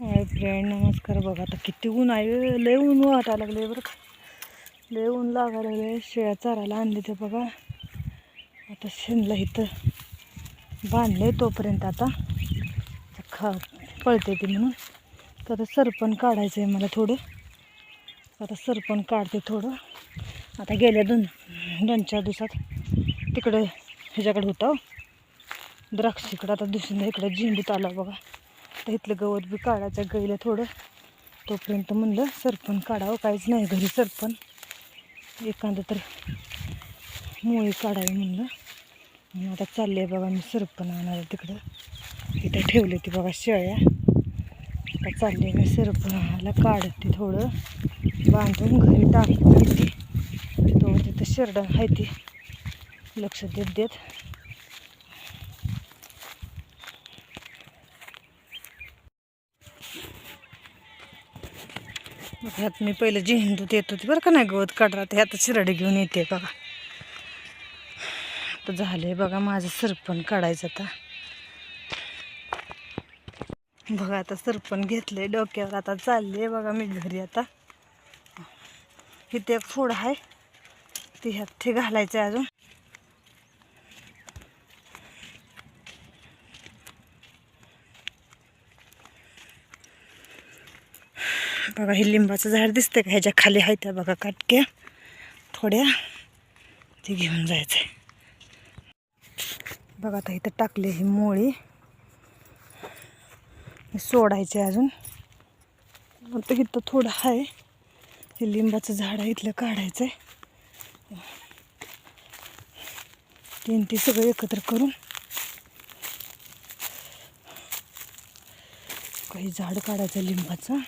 Hi friend नमस्कार बघा. आता किती ऊन आहे लय ऊन वाटायला लागले बरं का. लय ऊन लागायला लागले शेळ्या चारायला आणले ते बघा. आता शेणला इथं बांधले तोपर्यंत आता. खा पळते ती म्हणून. तर आता सरपण काढायचं आहे मला थोडं. आता सरपण काढते थोडं. आता गेल्या दोन दोन चार दिवसात तिकडं ह्याच्याकडे होता. द्राक्षीकडं. आता दुसऱ्या इकडं झेंडूत आला बघा. तर इथलं गवत बी काढायचं गईला थोडं. तोपर्यंत म्हणलं सरपण काढावं काहीच नाही घरी सरपण. एखादं तर मुळी काढावी म्हणलं. म्हणून आता चालले बाबा मी सरपण आणायला तिकडं. तिथं ठेवले ती बाबा शेळ्या. आता चालले मी सरपण आणायला काढते थोडं. बांधून घरी टाकते. तो तिथं शेरडा आहे ती. लक्ष देत देत. ह्यात मी पहिलं झेंडूत येत होती बरं का नाही गवत काढला तर ह्यात शिराडी घेऊन येते बघा. आता झालंय बघा माझं सरपण काढायचं आता. बघा आता सरपण घेतले डोक्यावर आता चालले बघा मी घरी आता. इथे एक फोड आहे. ते ह्यात ते घालायचं आहे अजून. बघा हे लिंबाचं झाड दिसतंय का? ह्याच्या खाली आहे त्या बघा काटक्या. थोड्या. ते घेऊन जायचं आहे बघा आता इथं टाकले ही मोळी. सोडायचे अजून. आता इथं थोडं आहे. हे लिंबाचं झाड आहे इथलं काढायचं आहे तीन ती सगळं एकत्र करून. काही झाड काढायचं लिंबाचं.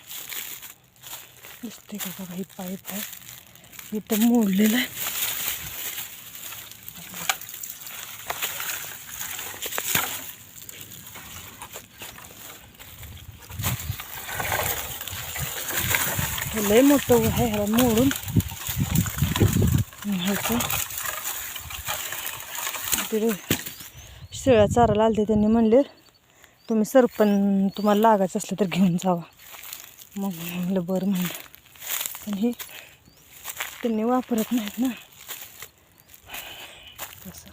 दिसते का बघा ही पाईप आहे इथं मोडलेलं आहे. लय मोठं आहे ह्याला मोडून. तिथे शेळ्या चारायला आलते त्यांनी म्हणले तुम्ही सरपण तुम्हाला लागायचं असलं तर घेऊन जावा. मग म्हणलं बरं म्हणलं. पण हे त्यांनी वापरत नाहीत ना. तसं.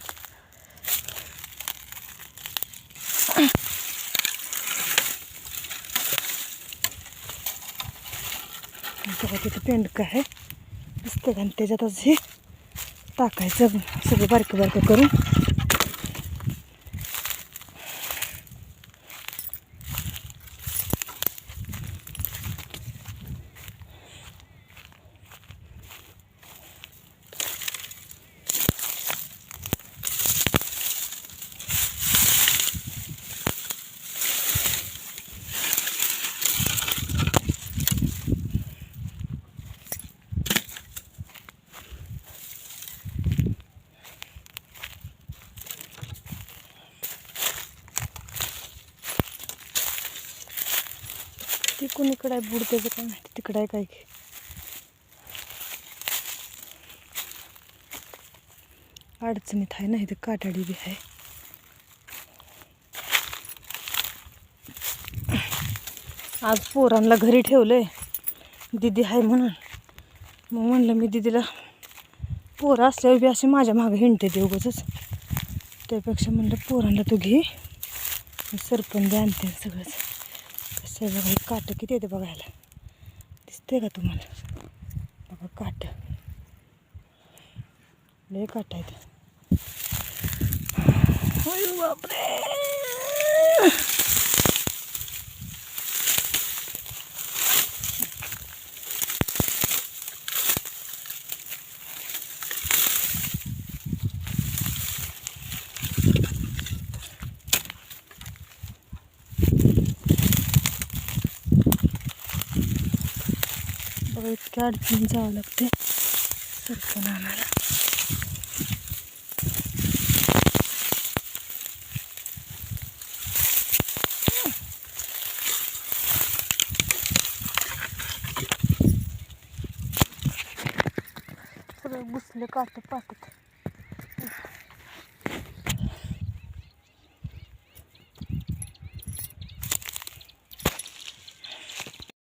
बघा तिथं पेंडकं आहे. दिसतं का? आणि त्याच्यातच हे टाकायचं सगळं बारकं बारकं करून. ती कोणीकडे आहे बुड त्याचं काय माहिती तिकडं आहे काय की अडचणीत आहे ना इथे काटाडी बी आहे. आज पोरांना घरी ठेवलंय दिदी आहे म्हणून. मग म्हणलं मी दिदीला पोरं असल्यावर बी असे माझ्या मागं हिंडते ते उगाच त्यापेक्षा म्हणलं पोरांना तू घे सरपण बी आणते सगळंच. कसं हे काटं किती येते बघायला. दिसते का तुम्हाला? बघा काट. लय काट आहेत. अरे बापरे! बघा इतक्या अडचणी जावं लागते. सरपण आणायला सगळं घुसलं काट पाटत.